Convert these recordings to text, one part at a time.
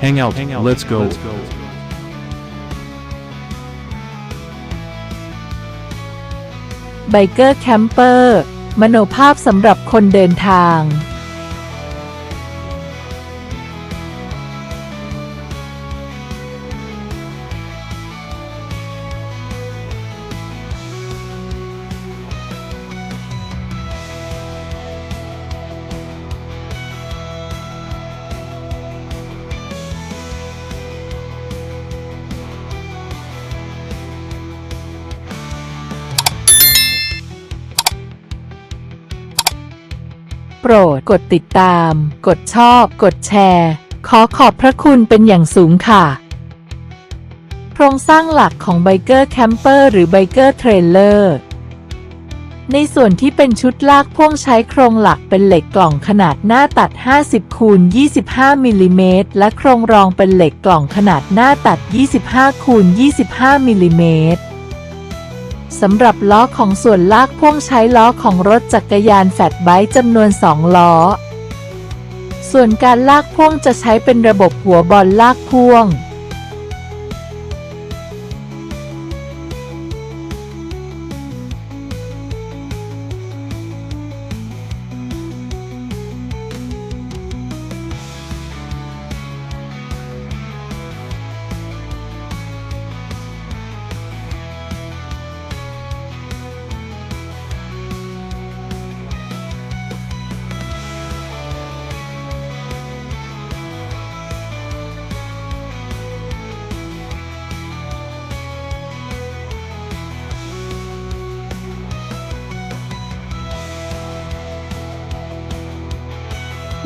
Hang out. Let's go. ไบเกอร์แคมเปอร์มโนภาพสำหรับคนเดินทาง ปรดกดติดตาม กดชอบ กดแชร์ ขอขอบพระคุณเป็นอย่างสูงค่ะ โครงสร้างหลักของไบเกอร์แคมเปอร์หรือไบเกอร์เทรลเลอร์ในส่วนที่เป็นชุดลากพ่วงใช้โครงหลักเป็นเหล็กกล่องขนาดหน้าตัด 50คูณ25มิลลิเมตรและโครงรองเป็นเหล็กกล่องขนาดหน้าตัด 25คูณ25มิลลิเมตร สำหรับล้อของส่วนลากพ่วงใช้ล้อของรถจักรยานแฟตไบค์จำนวน 2 ล้อ ส่วนการลากพ่วงจะใช้เป็นระบบหัวบอลลากพ่วง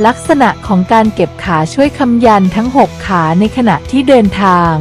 ลักษณะของการเก็บขาช่วยคำยันทั้ง 6 ขาในขณะที่เดินทาง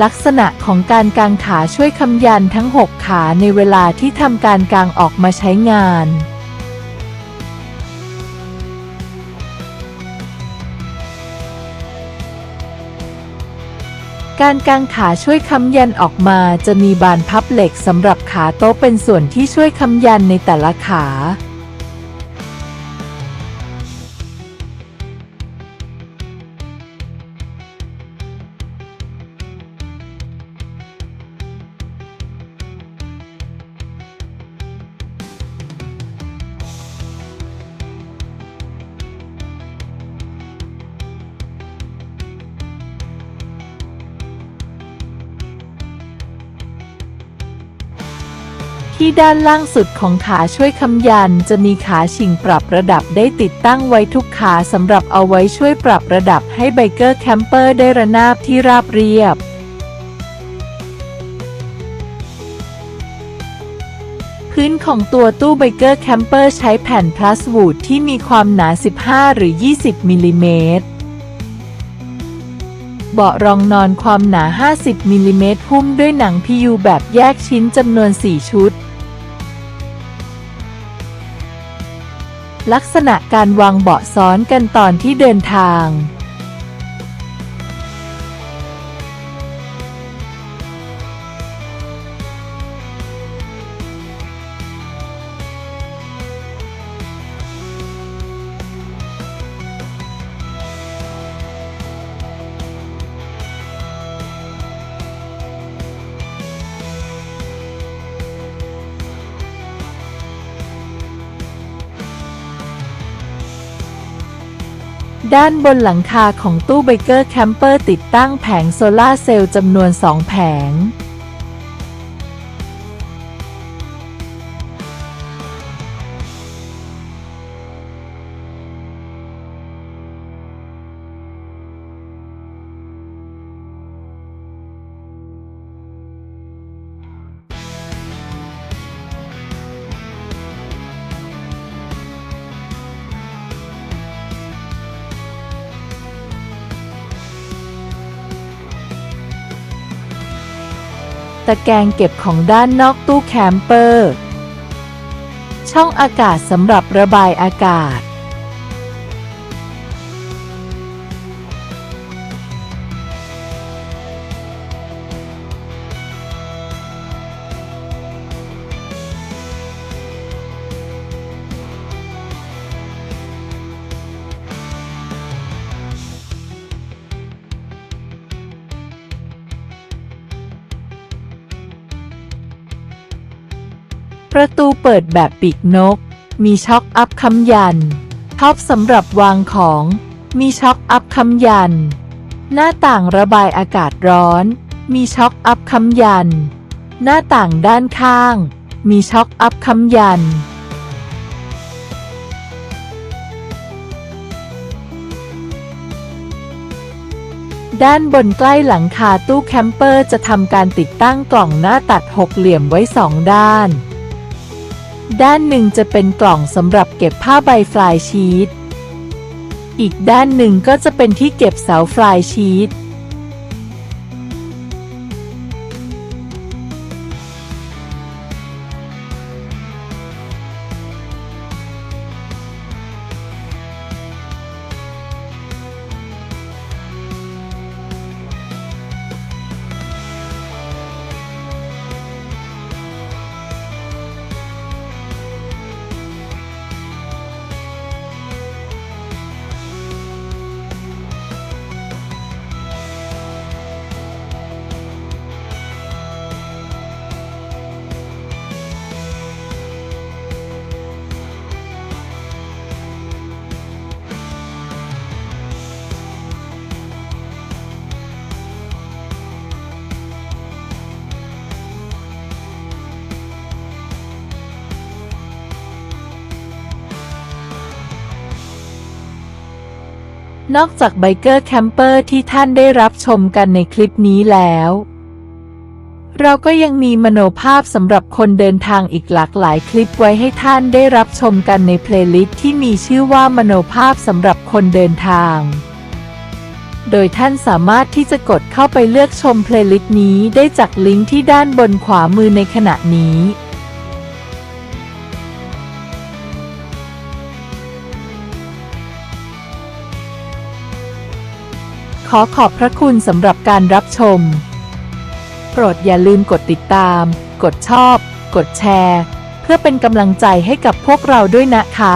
ลักษณะของการกางขาช่วยคำยันทั้ง 6 ขาในเวลาที่ทำการกางออกมาใช้งาน การกางขาช่วยค้ำยันออกมาจะมีบานพับเหล็กสำหรับขาโต๊ะเป็นส่วนที่ช่วยค้ำยันในแต่ละขา ที่ด้านล่างสุดของขาช่วยคำยัน จะมีขาชิงปรับระดับได้ติดตั้งไว้ทุกขาสำหรับเอาไว้ช่วยปรับระดับให้ไบเกอร์แคมเปอร์ได้ระนาบที่ราบเรียบพื้นของตัวตู้ไบเกอร์แคมเปอร์ใช้แผ่นพลาสวูดที่มีความหนา 15 หรือ 20 มิลลิเมตร เบาะรองนอนความหนา 50 มิลลิเมตรหุ้มด้วยหนังพิยูแบบแยกชิ้นจำนวน 4 ชุด ลักษณะการวางเบาะซ้อนกันตอนที่เดินทาง ด้านบนหลังคาของตู้เบเกอร์แคมเปอร์ติดตั้งแผงโซลาร์เซลล์จำนวน 2 แผง ตะแกรงเก็บของด้านนอกตู้แคมเปอร์ ช่องอากาศสำหรับระบายอากาศ ประตูเปิดแบบปีกนก มีช็อคอัพคำยัน ท็อปสำหรับวางของ มีช็อคอัพคำยัน หน้าต่างระบายอากาศร้อน มีช็อคอัพคำยัน หน้าต่างด้านข้าง มีช็อคอัพคำยันด้านบนใกล้หลังคาตู้แคมเปอร์จะทำการติดตั้งกล่องหน้าตัดหกเหลี่ยมไว้สองด้าน ด้านหนึ่งจะเป็นกล่องสำหรับเก็บผ้าใบฟลายชีตอีกด้านหนึ่งก็จะเป็นที่เก็บเสาฟลายชีต นอกจากไบเกอร์แคมเปอร์ที่ท่านได้รับชมกันในคลิปนี้แล้ว เราก็ยังมีมโนภาพสำหรับคนเดินทางอีกหลากหลายคลิปไว้ให้ท่านได้รับชมกันในเพลย์ลิสต์ที่มีชื่อว่ามโนภาพสำหรับคนเดินทาง โดยท่านสามารถที่จะกดเข้าไปเลือกชมเพลย์ลิสต์นี้ได้จากลิงก์ที่ด้านบนขวามือในขณะนี้ ขอขอบพระคุณสำหรับการรับชม โปรดอย่าลืมกดติดตาม กดชอบ กดแชร์ เพื่อเป็นกำลังใจให้กับพวกเราด้วยนะคะ